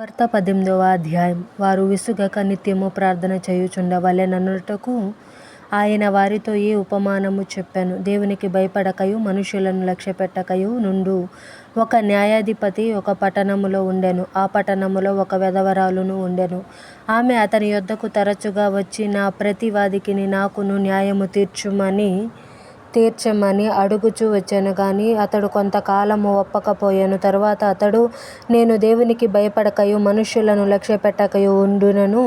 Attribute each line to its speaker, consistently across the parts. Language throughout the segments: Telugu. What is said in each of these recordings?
Speaker 1: వార్త పద్దెనిమిదవ అధ్యాయం. వారు విసుగక నిత్యము ప్రార్థన చేయుచుండవలెననుటకు ఆయన వారితో ఏ ఉపమానము చెప్పాను? దేవునికి భయపడకయు మనుషులను లక్ష్యపెట్టకయు నుండు ఒక న్యాయాధిపతి ఒక పట్టణములో ఉండెను. ఆ పట్టణములో ఒక వెధవరాలును ఉండెను. ఆమె అతని యొద్దకు తరచుగా వచ్చి నా ప్రతివాదికిని నాకును న్యాయము తీర్చుమని తీర్చమని అడుగుచూ వచ్చాను గాని అతడు కొంతకాలము ఒప్పకపోయాను. తరువాత అతడు నేను దేవునికి భయపడకయు మనుష్యులను లక్ష్యపెట్టకయు ఉండునను.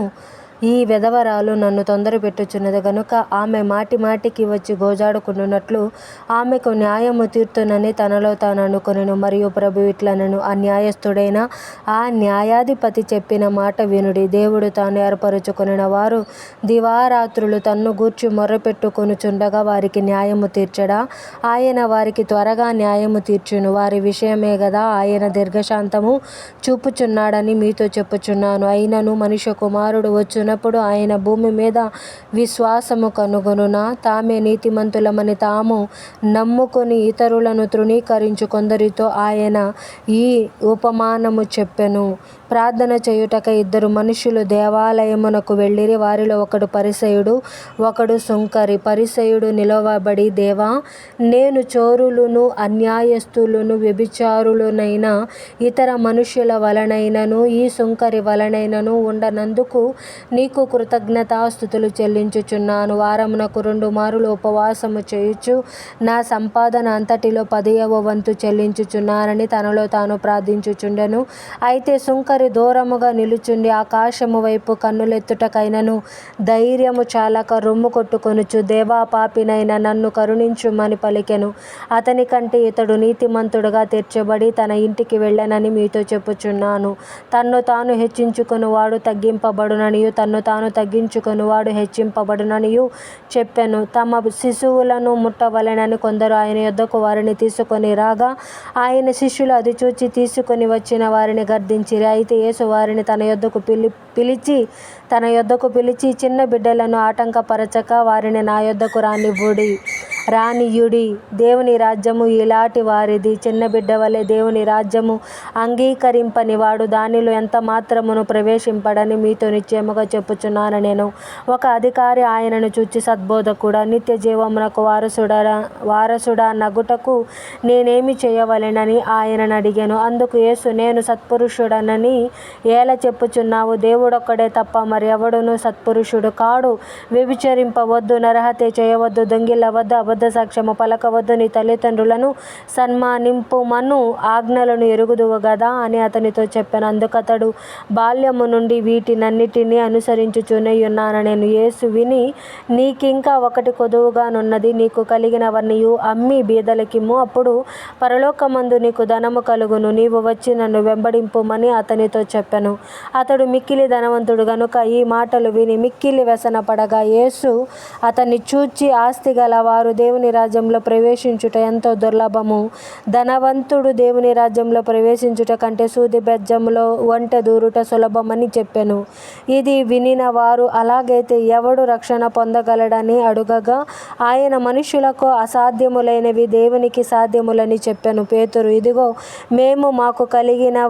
Speaker 1: ఈ విధవరాలు నన్ను తొందర పెట్టుచున్నది గనుక ఆమె మాటిమాటికి వచ్చి గోజాడుకున్నట్లు ఆమెకు న్యాయము తీర్తునని తనలో తాను అనుకొనెను. మరియు ప్రభు ఇట్లనను ఆ న్యాయస్థుడైన ఆ న్యాయాధిపతి చెప్పిన మాట వినుడి. దేవుడు తాను ఏర్పరచుకొనిన వారు దివారాత్రులు తన్ను గూర్చి మొర్రపెట్టుకొనుచుండగా వారికి న్యాయము తీర్చడా? ఆయన వారికి త్వరగా న్యాయము తీర్చును. వారి విషయమే కదా ఆయన దీర్ఘశాంతము చూపుచున్నాడని మీతో చెప్పుచున్నాను. అయినను మనుష్యకుమారుడు వచ్చునప్పుడు ఆయన భూమి మీద విశ్వాసము కనుగొనునా తామే నీతిమంతులమని తాము నమ్ముకొని ఇతరులను తృణీకరించు కొందరితో ఆయన ఈ ఉపమానము చెప్పెను. ప్రార్థన చేయుటక ఇద్దరు మనుషులు దేవాలయమునకు వెళ్ళిరి. వారిలో ఒకడు పరిసయుడు ఒకడు సుంకరి. పరిసయుడు నిలువబడి దేవా నేను చోరులును అన్యాయస్తులను వ్యభిచారులనైనా ఇతర మనుష్యుల వలనైనను ఈ సుంకరి వలనైనను ఉండనందుకు నీకు కృతజ్ఞతాస్థుతులు చెల్లించుచున్నాను. వారమునకు రెండు మారులు ఉపవాసము చేయుచు నా సంపాదన అంతటిలో పదియవ వంతు చెల్లించుచున్నానని తనలో తాను ప్రార్థించుచుండెను. అయితే సుంకరి దూరముగా నిలుచుండి ఆకాశము వైపు కన్నులెత్తుటకైనను ధైర్యము చాలక రొమ్ము కొట్టుకొనుచు దేవా పాపినైన నన్ను కరుణించుమని పలికెను. అతని కంటే ఇతడు నీతిమంతుడుగా తీర్చబడి తన ఇంటికి వెళ్ళనని మీతో చెప్పుచున్నాను. తన్ను తాను హెచ్చించుకొనువాడు తగ్గింపబడుననియు తన్ను తాను తగ్గించుకొనువాడు హెచ్చింపబడుననియు చెప్పెను. తమ శిశువులను ముట్టవలెనని కొందరు ఆయన యొద్దకు వారిని తీసుకొని రాగా ఆయన శిష్యులు అది చూచి తీసుకొని వచ్చిన వారిని గర్దించిరి. అయితే యేసు వారిని తన యొద్దకు పిలి పిలిచి తన యొద్దకు పిలిచి చిన్న బిడ్డలను ఆటంకపరచక వారిని నా యొద్దకు రానివ్వుడి రానియుడి. దేవుని రాజ్యము ఇలాంటి వారిది. చిన్న బిడ్డ వలె దేవుని రాజ్యము అంగీకరింపని వాడు. దానిలో ఎంత మాత్రమును ప్రవేశింపడని మీతో నిశ్చయముగా చెప్పుచున్నాను నేను. ఒక అధికారి ఆయనను చూచి సద్బోధకుడా నిత్య జీవమునకు వారసుడా వారసుడా నగుటకు నేనేమి చేయవలెనని ఆయనను అడిగాను. అందుకు యేసు నేను సత్పురుషుడనని ఏల చెప్పుచున్నావు? దేవుడొక్కడే తప్ప మరి ఎవడును సత్పురుషుడు కాడు. వ్యభిచరింపవద్దు నరహత్య చేయవద్దు దొంగిల్లవద్దు అబద్ధ సాక్ష్యము పలకవద్దు నీ తల్లిదండ్రులను సన్మానింపుమను ఆజ్ఞలను ఎరుగుదువు గదా అని అతనితో చెప్పాను. అందుకతడు బాల్యము నుండి వీటినన్నిటినీ అనుసరించుచునే యున్నాను నేను యేసు విని నీకింకా ఒకటి కొదువుగానున్నది నీకు కలిగినవన్నీయు అమ్మి బీదలకిమ్ము. అప్పుడు పరలోకమందు నీకు ధనము కలుగును. నీవు వచ్చి నన్ను వెంబడింపుమని అతనితో చెప్పాను. అతడు మిక్కిలి ధనవంతుడు గనుక ఈ మాటలు విని మిక్కిలి వ్యసనపడగా యేసు అతన్ని చూచి ఆస్తి గల వారు దేవుని రాజ్యంలో ప్రవేశించుట ఎంతో దుర్లభము. ధనవంతుడు దేవుని రాజ్యంలో ప్రవేశించుట కంటే సూది బెజ్జంలో ఒంటె దూరుట సులభమని చెప్పాను. ఇది వినిన వారు అలాగైతే ఎవడు రక్షణ పొందగలడని అడుగగా ఆయన మనుషులకు అసాధ్యములైనవి దేవునికి సాధ్యములని చెప్పాను. పేతురు ఇదిగో మేము మాకు కలిగిన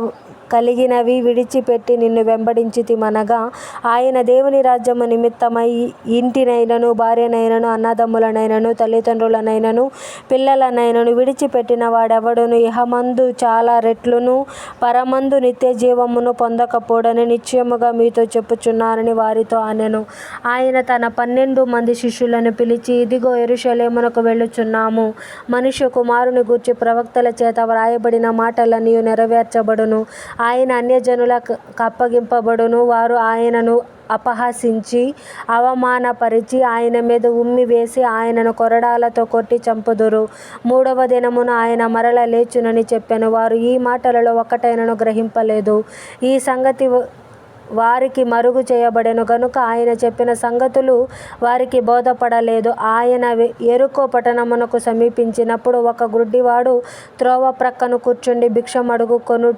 Speaker 1: కలిగినవి విడిచిపెట్టి నిన్ను వెంబడించితిమనగా ఆయన దేవుని రాజ్యము నిమిత్తమై ఇంటినైనను భార్యనైనను అన్నదమ్ములనైనను తల్లిదండ్రులనైనను పిల్లలనైనను విడిచిపెట్టిన వాడెవడును? ఇహమందు చాలా రెట్లును పరమందు నిత్య జీవమును పొందకపోడని నిశ్చయముగా మీతో చెప్పుచున్నానని వారితో అనెను. ఆయన తన పన్నెండు మంది శిష్యులను పిలిచి ఇదిగో ఎరుషలేమునకు వెళ్ళుచున్నాము. మనుష్య కుమారుని గూర్చి ప్రవక్తల చేత వ్రాయబడిన మాటలన్నీ నెరవేర్చబడును. ఆయన అన్యజనులకు అప్పగింపబడును వారు ఆయనను అపహసించి అవమానపరిచి ఆయన మీద ఉమ్మి వేసి ఆయనను కొరడాలతో కొట్టి చంపుదురు. మూడవ దినమున ఆయన మరల లేచునని చెప్పాను. వారు ఈ మాటలలో ఒక్కటైనను గ్రహింపలేదు. ఈ సంగతి వారికి మరుగు చేయబడెను. గనుక ఆయన చెప్పిన సంగతులు వారికి బోధపడలేదు. ఆయన ఎరుకో పట్టణమునకు సమీపించినప్పుడు ఒక గుడ్డివాడు త్రోవ ప్రక్కను కూర్చుండి భిక్షమడుగుకొను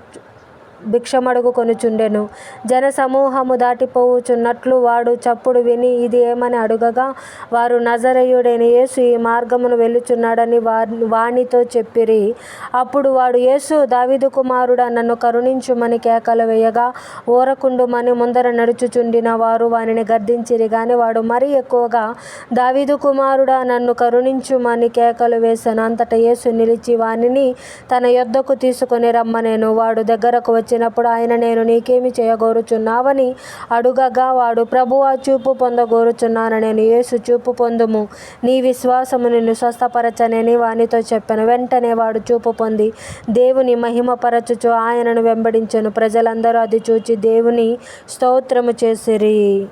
Speaker 1: భిక్షమడుగు కొనుచుండెను. జనసమూహము దాటిపోవుచున్నట్లు వాడు చప్పుడు విని ఇది ఏమని అడుగగా వారు నజరేయుడైన యేసు ఈ మార్గమును వెళ్ళుచున్నాడని వా- వానితో చెప్పిరి. అప్పుడు వాడు యేసు దావిదు కుమారుడా నన్ను కరుణించుమని కేకలు వేయగా ఊరకుండుమని ముందర నడుచుచుండిన వారు వానిని గర్దించిరి. గాని వాడు మరీ ఎక్కువగా దావిదు కుమారుడా నన్ను కరుణించుమని కేకలు వేశాను అంతటా యేసు నిలిచి వానిని తన యొద్దకు తీసుకొని రమ్మనేను. వాడు దగ్గరకు వచ్చి వచ్చినప్పుడు ఆయన నేను నీకేమి చేయగోరుచున్నావని అడుగగా వాడు ప్రభువా చూపు పొందగోరుచున్నాను నేను యేసు చూపు పొందుము. నీ విశ్వాసము నిన్ను స్వస్థపరచనని వానితో చెప్పాను. వెంటనే వాడు చూపు పొంది దేవుని మహిమపరచుచు ఆయనను వెంబడించను. ప్రజలందరూ అది చూచి దేవుని స్తోత్రము చేసిరి.